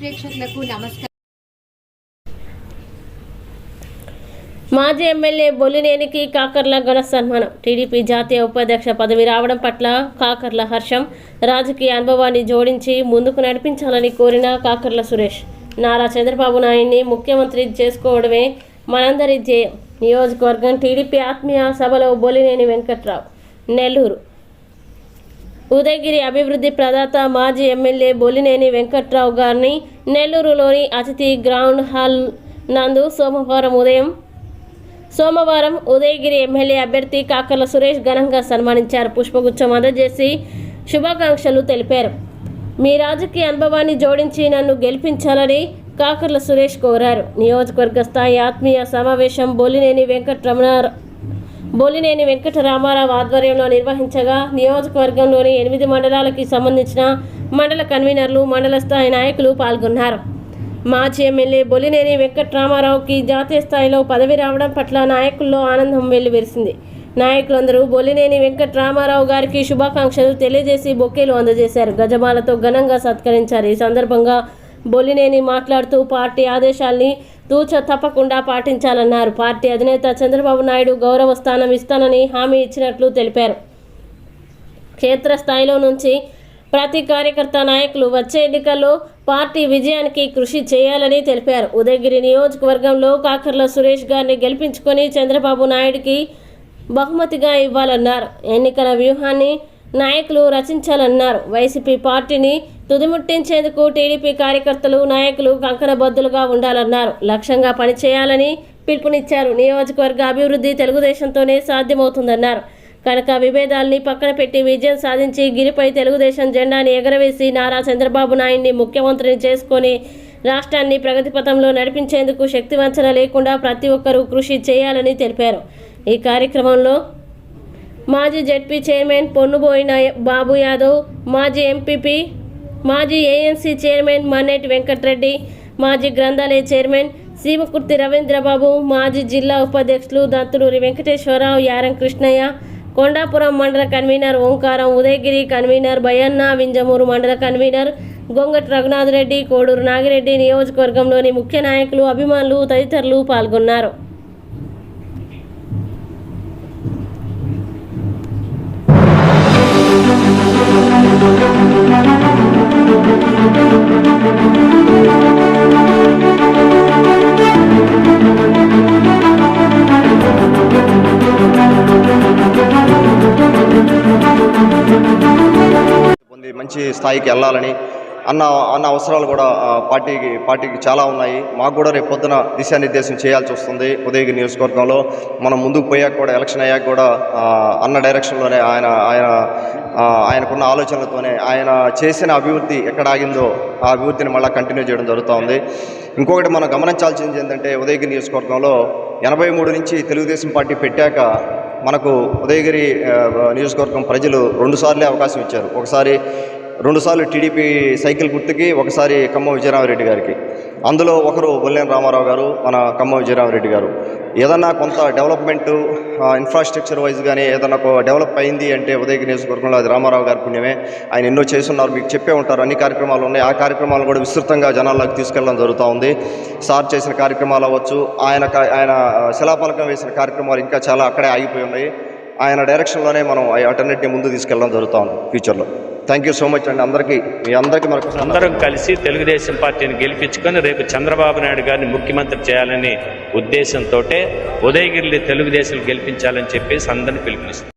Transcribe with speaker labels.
Speaker 1: ప్రేక్షకులకు నమస్కారం.
Speaker 2: మాజీ ఎమ్మెల్యే బొలినేనికి కాకర్ల ఘన సన్మానం. టీడీపీ జాతీయ ఉపాధ్యక్ష పదవి రావడం పట్ల కాకర్ల హర్షం రాజకీయ అనుభవాన్ని జోడించి ముందుకు నడిపించాలని కోరిన కాకర్ల సురేష్. నారా చంద్రబాబు నాయుడిని ముఖ్యమంత్రి చేసుకోవడమే మనందరి ధ్యేయం. నియోజకవర్గం టీడీపీ ఆత్మీయ సభలో బొలినేని వెంకట్రావు. నెల్లూరు ఉదయగిరి అభివృద్ధి ప్రదాత మాజీ ఎమ్మెల్యే బొలినేని వెంకట్రావు గారిని నెల్లూరులోని అతిథి గ్రౌండ్ హాల్ నందు సోమవారం ఉదయం సోమవారం ఉదయగిరి ఎమ్మెల్యే అభ్యర్థి కాకర్ల సురేష్ ఘనంగా సన్మానించారు. పుష్పగుచ్చం అందజేసి శుభాకాంక్షలు తెలిపారు. మీ రాజకీయ అనుభవాన్ని జోడించి నన్ను గెలిపించాలని కాకర్ల సురేష్ కోరారు. నియోజకవర్గ స్థాయి ఆత్మీయ సమావేశం బొలినేని వెంకటరమణ బోలినేని వెంకటరామారావు ఆధ్వర్యంలో నిర్వహించగా నియోజకవర్గంలోని ఎనిమిది మండలాలకి సంబంధించిన మండల కన్వీనర్లు మండల స్థాయి నాయకులు పాల్గొన్నారు. మాజీ ఎమ్మెల్యే బొలినేని వెంకటరామారావుకి జాతీయ స్థాయిలో పదవి రావడం పట్ల నాయకుల్లో ఆనందం వెల్లివిరిసింది. నాయకులందరూ బొలినేని వెంకటరామారావు గారికి శుభాకాంక్షలు తెలియజేసి బొకేలు అందజేశారు. గజమాలతో ఘనంగా సత్కరించారు. ఈ సందర్భంగా బొలినేని మాట్లాడుతూ పార్టీ ఆదేశాల్ని తూచ తప్పకుండా పాటించాలన్నారు. పార్టీ అధినేత చంద్రబాబు నాయుడు గౌరవ స్థానం ఇస్తానని హామీ ఇచ్చినట్లు తెలిపారు. క్షేత్రస్థాయిలో నుంచి ప్రతి కార్యకర్త నాయకులు వచ్చే ఎన్నికల్లో పార్టీ విజయానికి కృషి చేయాలని తెలిపారు. ఉదయగిరి నియోజకవర్గంలో కాకర్ల సురేష్ గారిని గెలిపించుకొని చంద్రబాబు నాయుడికి బహుమతిగా ఇవ్వాలన్నారు. ఎన్నికల వ్యూహాన్ని నాయకులు రచించాలన్నారు. వైసీపీ పార్టీని తుదిముట్టించేందుకు టీడీపీ కార్యకర్తలు నాయకులు కంకణబద్దులుగా ఉండాలన్నారు. లక్ష్యంగా పనిచేయాలని పిలుపునిచ్చారు. నియోజకవర్గ అభివృద్ధి తెలుగుదేశంతోనే సాధ్యమవుతుందన్నారు. కనుక విభేదాల్ని పక్కన పెట్టి విజయం సాధించి గిరిపై తెలుగుదేశం జెండాని ఎగరవేసి నారా చంద్రబాబు నాయుడిని ముఖ్యమంత్రిని చేసుకొని రాష్ట్రాన్ని ప్రగతి పథంలో నడిపించేందుకు శక్తివంచన లేకుండా ప్రతి ఒక్కరూ కృషి చేయాలని తెలిపారు. ఈ కార్యక్రమంలో మాజీ జెడ్పీ చైర్మన్ పొన్నుబోయిన బాబు యాదవ్ మాజీ ఎంపీపీ మాజీ ఏఎన్సీ చైర్మన్ మన్నేటి వెంకటరెడ్డి మాజీ గ్రంథాలయ చైర్మన్ సీమకుర్తి రవీంద్రబాబు మాజీ జిల్లా ఉపాధ్యక్షులు దత్తులూరి వెంకటేశ్వరరావు యారం కృష్ణయ్య కొండాపురం మండల కన్వీనర్ ఓంకారం ఉదయగిరి కన్వీనర్ బయన్న వింజమూరు మండల కన్వీనర్ గొంగటి రఘునాథ్ రెడ్డి కోడూరు నాగిరెడ్డి నియోజకవర్గంలోని ముఖ్య నాయకులు అభిమానులు తదితరులు పాల్గొన్నారు.
Speaker 3: మంచి స్థాయికి వెళ్ళాలని అన్న అన్న అవసరాలు కూడా పార్టీకి పార్టీకి చాలా ఉన్నాయి. మాకు కూడా రేపు పొద్దున దిశానిర్దేశం చేయాల్సి వస్తుంది ఉదయగిరి నియోజకవర్గంలో. మనం ముందుకు పోయాక కూడా ఎలక్షన్ అయ్యాక కూడా అన్న డైరెక్షన్లోనే ఆయన ఆయన ఆయనకున్న ఆలోచనలతోనే ఆయన చేసిన అభివృద్ధి ఎక్కడ ఆగిందో ఆ అభివృద్ధిని మళ్ళీ కంటిన్యూ చేయడం జరుగుతూ ఉంది ఇంకొకటి మనం గమనించాల్సింది ఏంటంటే ఉదయగిరి నియోజకవర్గంలో ఎనభై మూడు నుంచి తెలుగుదేశం పార్టీ పెట్టాక మనకు ఉదయగిరి నియోజకవర్గం ప్రజలు రెండుసార్లే అవకాశం ఇచ్చారు. ఒకసారి రెండుసార్లు టీడీపీ సైకిల్ గుర్తుకి ఒకసారి ఖమ్మం విజయరామరెడ్డి గారికి. అందులో ఒకరు బొల్లేని రామారావు గారు మన ఖమ్మం విజయరామరెడ్డి గారు. ఏదన్నా కొంత డెవలప్మెంట్ ఇన్ఫ్రాస్ట్రక్చర్ వైజ్ కానీ ఏదన్నా ఒక డెవలప్ అయింది అంటే ఉదయ నియోజకవర్గంలో అది రామారావు గారి పుణ్యమే. ఆయన ఎన్నో చేస్తున్నారు మీకు చెప్పే ఉంటారు. అన్ని కార్యక్రమాలు ఉన్నాయి. ఆ కార్యక్రమాలు కూడా విస్తృతంగా జనాల్లోకి తీసుకెళ్ళడం జరుగుతూ ఉంది. సార్ చేసిన కార్యక్రమాలు అవ్వచ్చు. ఆయన ఆయన శిలాఫలకం వేసిన కార్యక్రమాలు ఇంకా చాలా అక్కడే ఆగిపోయి ఉన్నాయి. ఆయన డైరెక్షన్లోనే మనం అటన్నిటిని ముందు తీసుకెళ్ళడం జరుగుతూ ఉంది ఫ్యూచర్లో థ్యాంక్ యూ సో మచ్ అండి. అందరికీ మీ అందరికీ మరొక
Speaker 4: అందరం కలిసి తెలుగుదేశం పార్టీని గెలిపించుకొని రేపు చంద్రబాబు నాయుడు గారిని ముఖ్యమంత్రి చేయాలని ఉద్దేశంతో ఉదయగిరిని తెలుగుదేశం గెలిపించాలని చెప్పేసి అందరిని పిలిపిస్తుంది